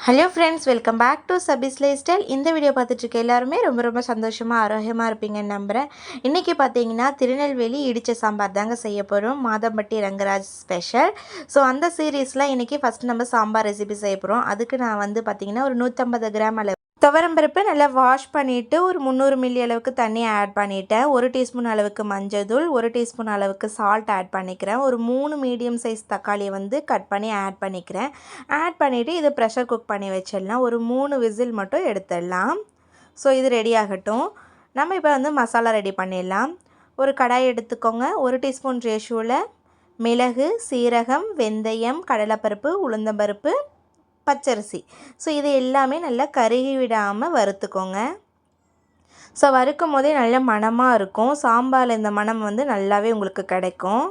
Hello friends welcome back to சபிஸ் life style இந்த video பார்த்துட்டு இருக்க எல்லாருமே ரொம்ப ரொம்ப சந்தோஷமாக ஆரோக்கியமாக இருப்பீங்கன்னு நம்புகிறேன் இன்றைக்கி பார்த்தீங்கன்னா திருநெல்வேலி இடித்த சாம்பார் தாங்க செய்ய போகிறோம் மாதம்பட்டி ரங்கராஜ் ஸ்பெஷல் ஸோ அந்த சீரீஸில் இன்றைக்கி ஃபஸ்ட் நம்ம சாம்பார் ரெசிபி செய்ய போகிறோம் அதுக்கு நான் வந்து பார்த்திங்கன்னா ஒரு நூற்றம்பது கிராம் அளவு துவரம்பருப்பு நல்லா வாஷ் பண்ணிவிட்டு ஒரு முந்நூறு மில்லி அளவுக்கு தண்ணி ஆட் பண்ணிவிட்டேன் ஒரு டீஸ்பூன் அளவுக்கு மஞ்சள் தூள் ஒரு டீஸ்பூன் அளவுக்கு சால்ட் ஆட் பண்ணிக்கிறேன். ஒரு மூணு மீடியம் சைஸ் தக்காளியை வந்து கட் பண்ணி ஆட் பண்ணிக்கிறேன். ஆட் பண்ணிவிட்டு இதை ப்ரெஷர் குக் பண்ணி வச்சிடலாம். ஒரு மூணு விசில் மட்டும் எடுத்துடலாம். ஸோ இது ரெடி ஆகட்டும். நம்ம இப்போ வந்து மசாலா ரெடி பண்ணிடலாம். ஒரு கடாய் எடுத்துக்கோங்க. ஒரு டீஸ்பூன் ரேஷியோவில் மிளகு சீரகம் வெந்தயம் கடலைப்பருப்பு உளுந்தம்பருப்பு பச்சரிசி. ஸோ இது எல்லாமே நல்லா கருகி விடாமல் வறுத்துக்கோங்க. ஸோ வறுக்கும் போதே நல்ல மணமாக இருக்கும். சாம்பாரில் இந்த மணம் வந்து நல்லாவே உங்களுக்கு கிடைக்கும்.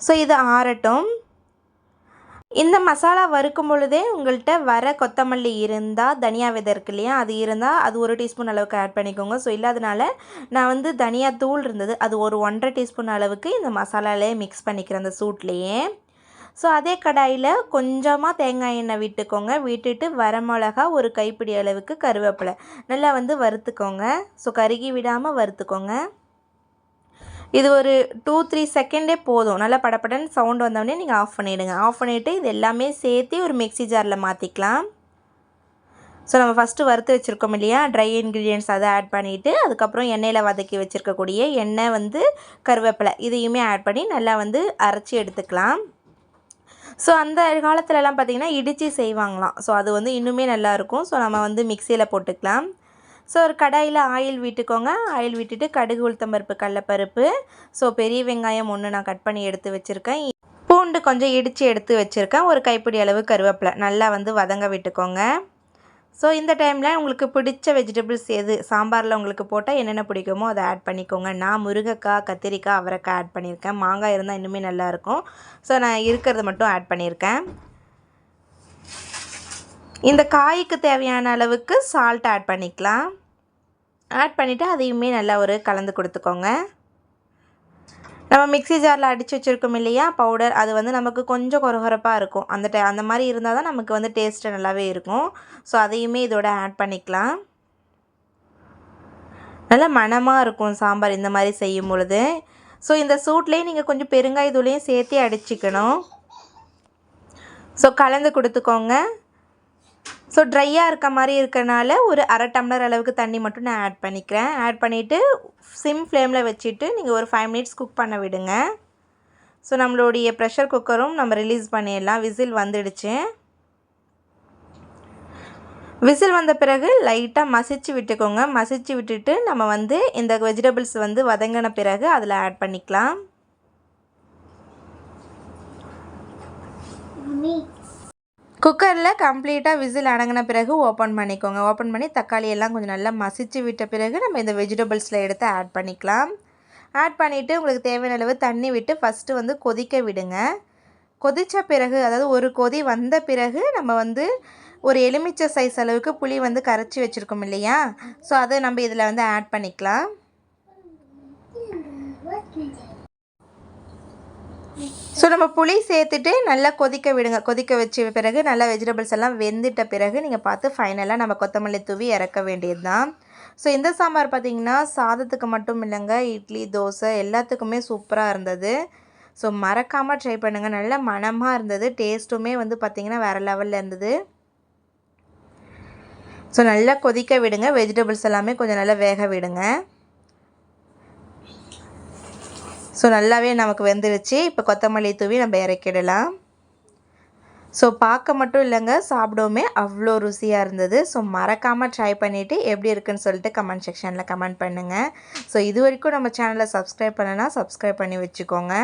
ஸோ இது ஆறட்டும். இந்த மசாலா வறுக்கும் பொழுதே உங்கள்கிட்ட வர கொத்தமல்லி இருந்தால் தனியா விதை இருக்கு இல்லையா அது இருந்தால் அது ஒரு டீஸ்பூன் அளவுக்கு ஆட் பண்ணிக்கோங்க. ஸோ இல்லாதனால நான் வந்து தனியா தூள் இருந்தது அது ஒரு ஒன்றரை டீஸ்பூன் அளவுக்கு இந்த மசாலாலே மிக்ஸ் பண்ணிக்கிறேன் அந்த சூட்லேயே. ஸோ அதே கடாயில் கொஞ்சமாக தேங்காய் எண்ணெய் விட்டுக்கோங்க. விட்டுட்டு வரமிளகா ஒரு கைப்பிடி அளவுக்கு கருவேப்பிலை. நல்லா வந்து வறுத்துக்கோங்க. ஸோ கருகி விடாமல் வறுத்துக்கோங்க. இது ஒரு டூ த்ரீ செகண்டே போதும். நல்லா படப்படன்னு சவுண்ட் வந்தோடனே நீங்கள் ஆஃப் பண்ணிவிடுங்க ஆஃப் பண்ணிவிட்டு இது எல்லாமே சேர்த்து ஒரு மிக்சி ஜாரில் மாற்றிக்கலாம் ஸோ நம்ம ஃபஸ்ட்டு வறுத்து வச்சுருக்கோம் இல்லையா? ட்ரை இன்க்ரீடியன்ட்ஸ் அதை ஆட் பண்ணிவிட்டு அதுக்கப்புறம் எண்ணெயில் வதக்கி வச்சுருக்கக்கூடிய எண்ணெய் வந்து கருவேப்பிலை இதையுமே ஆட் பண்ணி நல்லா வந்து அரைச்சி எடுத்துக்கலாம். ஸோ அந்த காலத்துலலாம் பார்த்திங்கன்னா இடித்து செய்வாங்களாம். ஸோ அது வந்து இன்னுமே நல்லாயிருக்கும். ஸோ நம்ம வந்து மிக்சியில் போட்டுக்கலாம். ஸோ ஒரு கடாயில் ஆயில் விட்டுக்கோங்க. ஆயில் விட்டுட்டு கடுகு உளுத்தம்பருப்பு கடலப்பருப்பு. ஸோ பெரிய வெங்காயம் ஒன்று நான் கட் பண்ணி எடுத்து வச்சுருக்கேன். பூண்டு கொஞ்சம் இடித்து எடுத்து வச்சுருக்கேன். ஒரு கைப்பிடி அளவு கருவேப்பிலை. நல்லா வந்து வதங்க விட்டுக்கோங்க. ஸோ இந்த டைமில் உங்களுக்கு பிடிச்ச வெஜிடபிள்ஸ் எது? சாம்பாரில் உங்களுக்கு போட்டால் என்னென்ன பிடிக்குமோ அதை ஆட் பண்ணிக்கோங்க. நான் முருங்கைக்காய் கத்திரிக்காய் அவரைக்காய் ஆட் பண்ணியிருக்கேன். மாங்காய் இருந்தால் இன்னுமே நல்லாயிருக்கும் ஸோ நான் இருக்கிறத மட்டும் ஆட் பண்ணியிருக்கேன். இந்த காய்க்கு தேவையான அளவுக்கு சால்ட் ஆட் பண்ணிக்கலாம். ஆட் பண்ணிவிட்டு அதையுமே நல்லா ஒரு கலந்து கொடுத்துக்கோங்க. நம்ம மிக்சி ஜாரில் அடித்து வச்சுருக்கோம் இல்லையா? பவுடர். அது வந்து நமக்கு கொஞ்சம் கொரகொரப்பாக இருக்கும். அந்த டை அந்த மாதிரி இருந்தால் தான் நமக்கு வந்து டேஸ்ட்டு நல்லாவே இருக்கும். ஸோ அதையுமே இதோட ஆட் பண்ணிக்கலாம். நல்லா மணமாக இருக்கும் சாம்பார் இந்த மாதிரி செய்யும் பொழுது. ஸோ இந்த சூட்லேயே நீங்கள் கொஞ்சம் பெருங்காயத்தூளையும் சேர்த்தே அடிச்சிக்கணும். ஸோ கலந்து கொடுத்துக்கோங்க. ஸோ ட்ரையாக இருக்க மாதிரி இருக்கனால ஒரு அரை டம்ளர் அளவுக்கு தண்ணி மட்டும் நான் ஆட் பண்ணிக்கிறேன். ஆட் பண்ணிவிட்டு சிம் ஃப்ளேமில் வச்சுட்டு நீங்கள் ஒரு ஃபைவ் மினிட்ஸ் குக் பண்ண விடுங்க. ஸோ நம்மளுடைய ப்ரெஷர் குக்கரும் நம்ம ரிலீஸ் பண்ணிடலாம். விசில் வந்துடுச்சு. விசில் வந்த பிறகு லைட்டாக மசிச்சு விட்டுக்கோங்க. மசிச்சு விட்டுட்டு நம்ம வந்து இந்த வெஜிடபிள்ஸ் வந்து வதங்கின பிறகு அதில் ஆட் பண்ணிக்கலாம். குக்கரில் கம்ப்ளீட்டாக விசில் அடங்கின பிறகு ஓப்பன் பண்ணிக்கோங்க. ஓப்பன் பண்ணி தக்காளி எல்லாம் கொஞ்சம் நல்லா மசிச்சு விட்ட பிறகு நம்ம இந்த வெஜிடபிள்ஸில் எடுத்து ஆட் பண்ணிக்கலாம். ஆட் பண்ணிவிட்டு உங்களுக்கு தேவையான அளவு தண்ணி விட்டு ஃபஸ்ட்டு வந்து கொதிக்க விடுங்க. கொதித்த பிறகு அதாவது ஒரு கொதி வந்த பிறகு நம்ம வந்து ஒரு எலுமிச்சை சைஸ் அளவுக்கு புளி வந்து கரைச்சி வச்சுருக்கோம் இல்லையா? ஸோ அதை நம்ம இதில் வந்து ஆட் பண்ணிக்கலாம். ஸோ நம்ம புளி சேர்த்துட்டு நல்லா கொதிக்க விடுங்க. கொதிக்க வச்ச பிறகு நல்லா வெஜிடபிள்ஸ் எல்லாம் வெந்துட்ட பிறகு நீங்கள் பார்த்து ஃபைனலாக நம்ம கொத்தமல்லி தூவி இறக்க வேண்டியது தான் ஸோ இந்த சாம்பார் பார்த்திங்கன்னா சாதத்துக்கு மட்டும் இல்லைங்க. இட்லி தோசை எல்லாத்துக்குமே சூப்பராக இருந்தது. ஸோ மறக்காமல் ட்ரை பண்ணுங்கள் நல்ல மனமாக இருந்தது. டேஸ்ட்டுமே வந்து பார்த்திங்கன்னா வேறு லெவலில் இருந்தது. ஸோ நல்லா கொதிக்க விடுங்க. வெஜிடபிள்ஸ் எல்லாமே கொஞ்சம் நல்லா வேக விடுங்க. ஸோ நல்லாவே நமக்கு வெந்துருச்சு. இப்போ கொத்தமல்லி தூவி நம்ம இறக்கிடலாம். ஸோ பார்க்க மட்டும் இல்லைங்க சாப்பிடவுமே அவ்வளோ ருசியாக இருந்தது. ஸோ மறக்காமல் ட்ரை பண்ணிவிட்டு எப்படி இருக்குன்னு சொல்லிட்டு கமெண்ட் செக்ஷனில் கமெண்ட் பண்ணுங்கள் ஸோ இது வரைக்கும் நம்ம சேனலை சப்ஸ்கிரைப் பண்ணனா சப்ஸ்கிரைப் பண்ணி வச்சுக்கோங்க.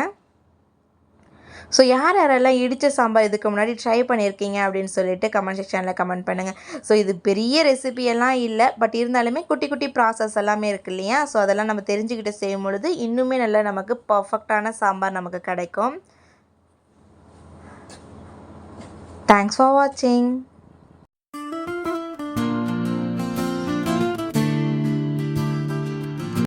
ஸோ யார் யாரெல்லாம் இடித்த சாம்பார் இதுக்கு முன்னாடி ட்ரை பண்ணியிருக்கீங்க அப்படின்னு சொல்லிட்டு கமெண்ட் செக்ஷனில் கமெண்ட் பண்ணுங்கள் ஸோ இது பெரிய ரெசிபியெல்லாம் இல்லை பட் இருந்தாலுமே குட்டி குட்டி ப்ராசஸ் எல்லாமே இருக்கு இல்லையா? ஸோ அதெல்லாம் நம்ம தெரிஞ்சுக்கிட்டு செய்யும் பொழுது இன்னுமே நல்லா நமக்கு பர்ஃபெக்டான சாம்பார் நமக்கு கிடைக்கும். தேங்க்ஸ் ஃபார் வாட்சிங்